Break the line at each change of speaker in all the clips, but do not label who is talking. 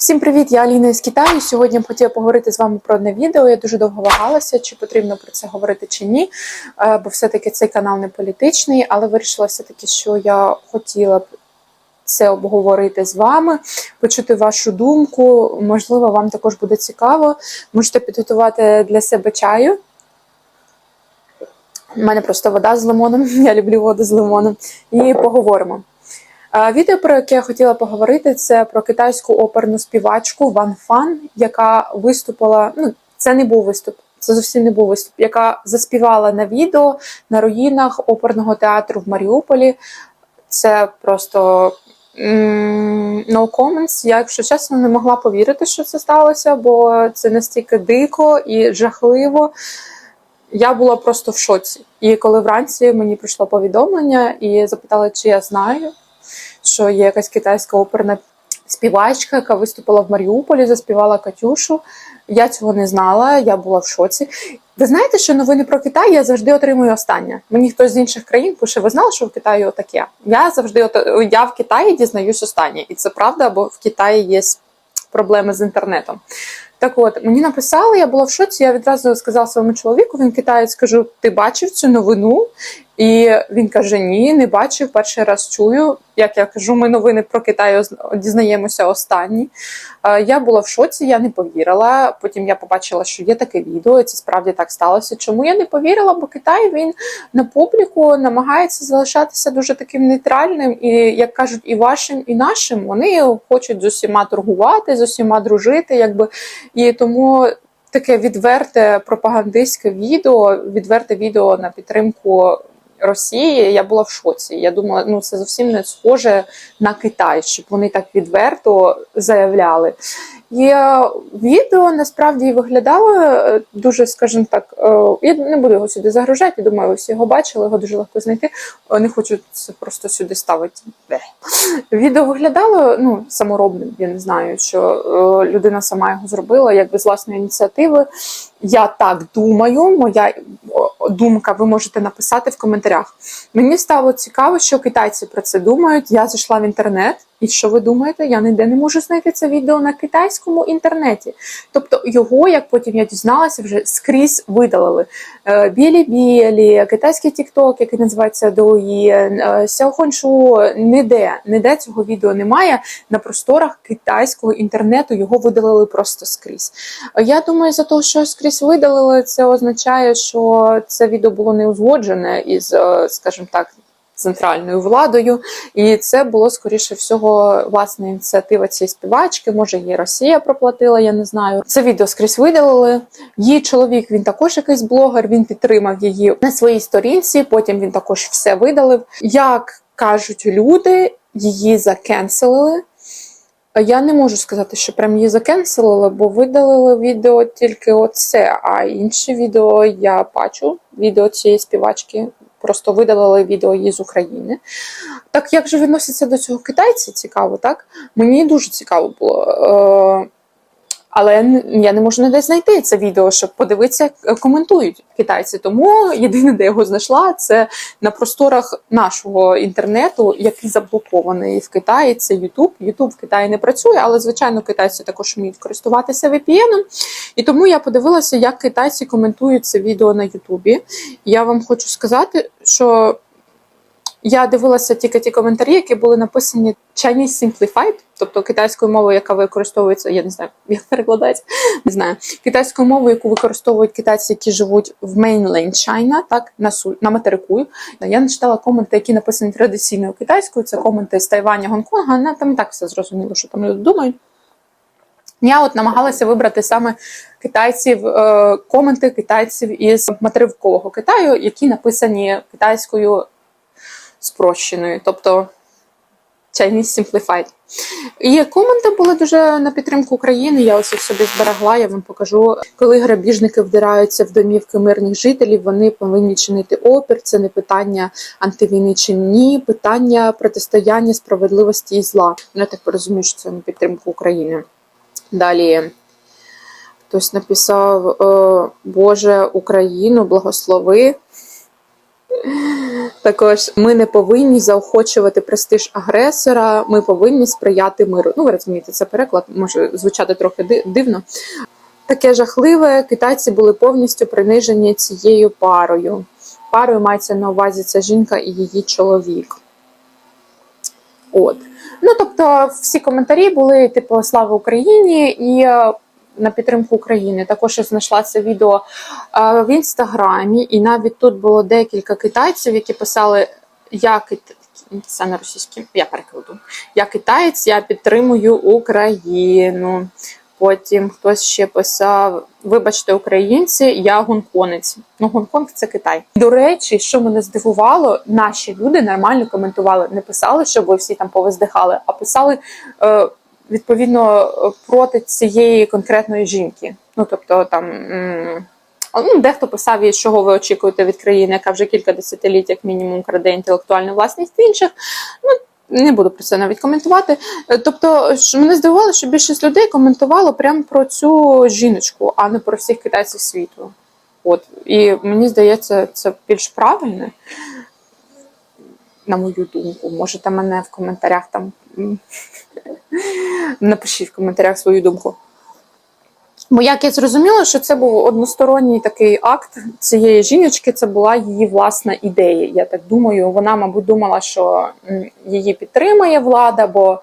Всім привіт! Я Аліна із Китаю. Сьогодні я хотіла поговорити з вами про одне відео. Я дуже довго вагалася, чи потрібно про це говорити чи ні. Е, Бо все-таки цей канал не політичний, але вирішила все-таки, що я хотіла б це обговорити з вами, почути вашу думку. Можливо, вам також буде цікаво. Можете підготувати для себе чаю. У мене просто вода з лимоном. Я люблю воду з лимоном. І поговоримо. Відео, про яке я хотіла поговорити, це про китайську оперну співачку Ван Фан, яка виступила. Ну, це не був виступ, це зовсім не був виступ, яка заспівала на відео на руїнах оперного театру в Маріуполі. Це просто no comments. Я, якщо чесно, не могла повірити, що це сталося, бо це настільки дико і жахливо. Я була просто в шоці. І коли вранці мені прийшло повідомлення і запитали, чи я знаю, що є якась китайська оперна співачка, яка виступила в Маріуполі, заспівала Катюшу. Я цього не знала, я була в шоці. Ви знаєте, що новини про Китай я завжди отримую останнє. Мені хтось з інших країн пише: ви знали, що в Китаї отаке? Я завжди от, я в Китаї дізнаюсь останнє. І це правда, бо в Китаї є проблеми з інтернетом. Так от, мені написали, я була в шоці, я відразу сказала своєму чоловіку, він китаєць, кажу, ти бачив цю новину? І він каже: Ні, не бачив, перший раз чую. Як я кажу, ми новини про Китай дізнаємося останні. Е, Я була в шоці, я не повірила. Потім я побачила, що є таке відео, і це справді так сталося. Чому я не повірила? Бо Китай він на публіку намагається залишатися дуже таким нейтральним, і як кажуть, і вашим, і нашим вони хочуть з усіма торгувати, з усіма дружити, якби і тому. Таке відверте пропагандистське відео, відверте відео на підтримку Росії. Я була в шоці. Я думала, ну це зовсім не схоже на Китай, щоб вони так відверто заявляли. І відео насправді виглядало е, дуже, скажімо так, е, я не буду його сюди загружати. Думаю, ви всі його бачили, його дуже легко знайти. Е, Не хочу це просто сюди ставити. Відео виглядало ну, саморобним. Я не знаю, що людина сама його зробила, якби з власної ініціативи. Я так думаю, моя думка ви можете написати в коментарях. Мені стало цікаво, що китайці про це думають. Я зайшла в інтернет, і що ви думаєте? Я ніде не можу знайти це відео на китайському інтернеті. Тобто його, як потім я дізналася, вже скрізь видалили. Е, Білі-білі, китайський тікток, який називається е, Сяохоншу, ніде, ніде цього відео немає. На просторах китайського інтернету його видалили просто скрізь. Е, Я думаю, за те, що скрізь видалили, це означає, що це відео було не узгоджене із, е, скажімо так, центральною владою, і це було скоріше всього власна ініціатива цієї співачки. Може, її Росія проплатила, я не знаю. Це відео скрізь видалили. Її чоловік він також якийсь блогер. Він підтримав її на своїй сторінці. Потім він також все видалив. Як кажуть люди, її закенселили. Я не можу сказати, що прям її закенселили, бо видалили відео тільки оце. А інші відео я бачу. Відео цієї співачки просто видалили відео її з України. Так як же відносяться до цього китайці? Цікаво, так? Мені дуже цікаво було. Але я не- я не можу ніде знайти це відео, щоб подивитися, як е, коментують китайці. Тому єдине, де я його знайшла, це на просторах нашого інтернету, який заблокований в Китаї. Це YouTube. YouTube в Китаї не працює, але звичайно китайці також вміють користуватися VPN. І тому я подивилася, як китайці коментують це відео на Ютубі. Я вам хочу сказати, що я дивилася тільки ті коментарі, які були написані Chinese Simplified, тобто китайською мовою, яка використовується, я не знаю, як перекладається, не знаю, китайською мовою, яку використовують китайці, які живуть в mainland China, так, на, су- на материку. Я не читала коменти, які написані традиційною китайською, це коменти з Тайваня, Гонконга, ну, там і так все зрозуміло, що там люди думають. Я от намагалася вибрати саме китайців, е, коменти китайців із материкового Китаю, які написані китайською спрощеною, тобто Chinese Simplified. І коменти були дуже на підтримку України. Я ось їх собі зберегла, я вам покажу. Коли грабіжники вдираються в домівки мирних жителів, вони повинні чинити опір. Це не питання антивійни чи ні, питання протистояння справедливості і зла. Я так розумію, що це на підтримку України. Далі. Хтось написав: е, Боже, Україну, благослови. Також ми не повинні заохочувати престиж агресора, ми повинні сприяти миру. Ну, ви розумієте, це переклад може звучати трохи дивно. Таке жахливе, китайці були повністю принижені цією парою. Парою мається на увазі ця жінка і її чоловік. От. Ну, тобто, всі коментарі були типу Слава Україні і е, на підтримку України. Також я знайшла це відео е, в інстаграмі, і навіть тут було декілька китайців, які писали: Я кит... це на російській, я перекладу. Я китаєць, я підтримую Україну. Потім хтось ще писав: Вибачте, українці, я гонконець. Ну, Гонконг це Китай. До речі, що мене здивувало, наші люди нормально коментували, не писали, щоб ви всі там повиздихали, а писали е, відповідно е, проти цієї конкретної жінки. Ну тобто там. Ну, дехто писав, і чого ви очікуєте від країни, яка вже кілька десятиліть, як мінімум, краде інтелектуальну власність інших. Ну, не буду про це навіть коментувати. Е, Тобто, мене здивувало, що більшість людей коментувало прямо про цю жіночку, а не про всіх китайців світу. От. І мені здається, це більш правильне, на мою думку. Можете мене в коментарях там напишіть в коментарях свою думку. Бо як я зрозуміла, що це був односторонній такий акт цієї жіночки, це була її власна ідея. Я так думаю, вона, мабуть, думала, що її підтримає влада, бо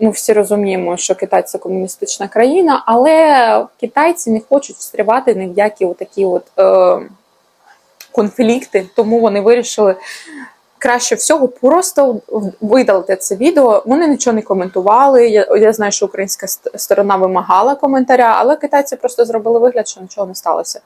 ну, всі розуміємо, що Китай це комуністична країна, але китайці не хочуть встрівати ні в які отакі от, е, конфлікти, тому вони вирішили краще всього просто видалити це відео. Вони нічого не коментували. Я, я знаю, що українська сторона вимагала коментаря, але китайці просто зробили вигляд, що нічого не сталося.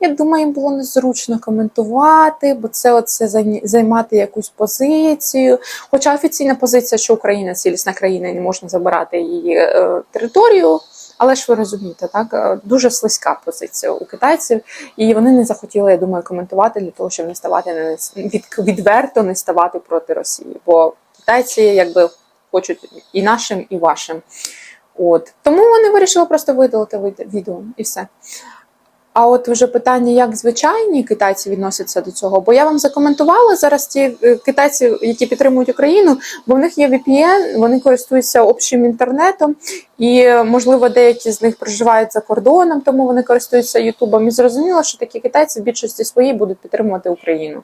Я думаю, їм було незручно коментувати, бо це оце займати якусь позицію. Хоча офіційна позиція, що Україна цілісна країна і не можна забирати її е, територію. Але ж ви розумієте, так е, дуже слизька позиція у китайців, і вони не захотіли, я думаю, коментувати для того, щоб не ставати відверто не ставати проти Росії. Бо китайці якби хочуть і нашим, і вашим. От тому вони вирішили просто видалити вид- відео і все. А от вже питання, як звичайні китайці відносяться до цього, бо я вам закоментувала зараз ті е, китайці, які підтримують Україну, бо в них є VPN, вони користуються общим інтернетом, і е, можливо деякі з них проживають за кордоном, тому вони користуються Ютубом. І зрозуміло, що такі китайці в більшості своїй будуть підтримувати Україну.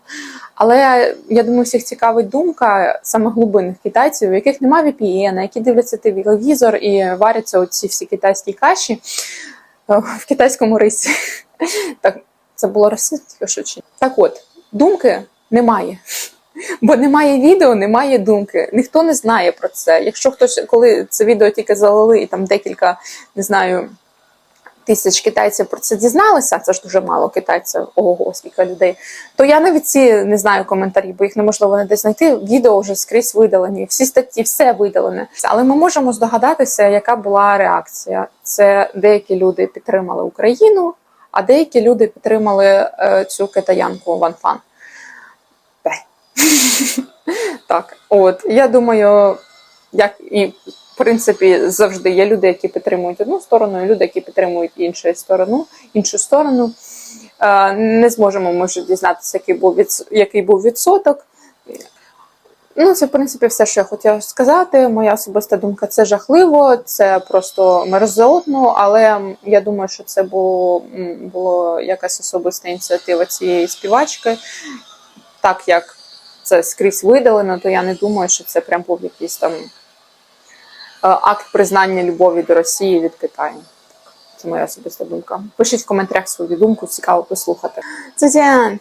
Але я думаю, всіх цікавить думка саме глибинних китайців, у яких немає VPN, які дивляться телевізор і варяться оці всі китайські каші е, в китайському рисі. Так, це було російське шучі. Так от, думки немає. Бо немає відео, немає думки. Ніхто не знає про це. Якщо хтось, коли це відео тільки залили, і там декілька, не знаю, тисяч китайців про це дізналися, це ж дуже мало китайців, ого, скільки людей. То я навіть ці не знаю коментарі, бо їх неможливо не десь знайти. Відео вже скрізь видалені, всі статті, все видалене. Але ми можемо здогадатися, яка була реакція. Це деякі люди підтримали Україну, а деякі люди підтримали е, цю китаянку Ван Фан. Так, от я думаю, як і в принципі завжди є люди, які підтримують одну сторону, і люди, які підтримують іншу сторону, іншу сторону. Е, Не зможемо ми вже дізнатися, який був відсоток. Ну, це в принципі все, що я хотіла сказати. Моя особиста думка це жахливо, це просто мерзотно, але я думаю, що це було, було якась особиста ініціатива цієї співачки. Так як це скрізь видалено, то я не думаю, що це прям був якийсь там е, акт признання любові до Росії від Китаю. Це моя особиста думка. Пишіть в коментарях свою думку, цікаво послухати. Зазян!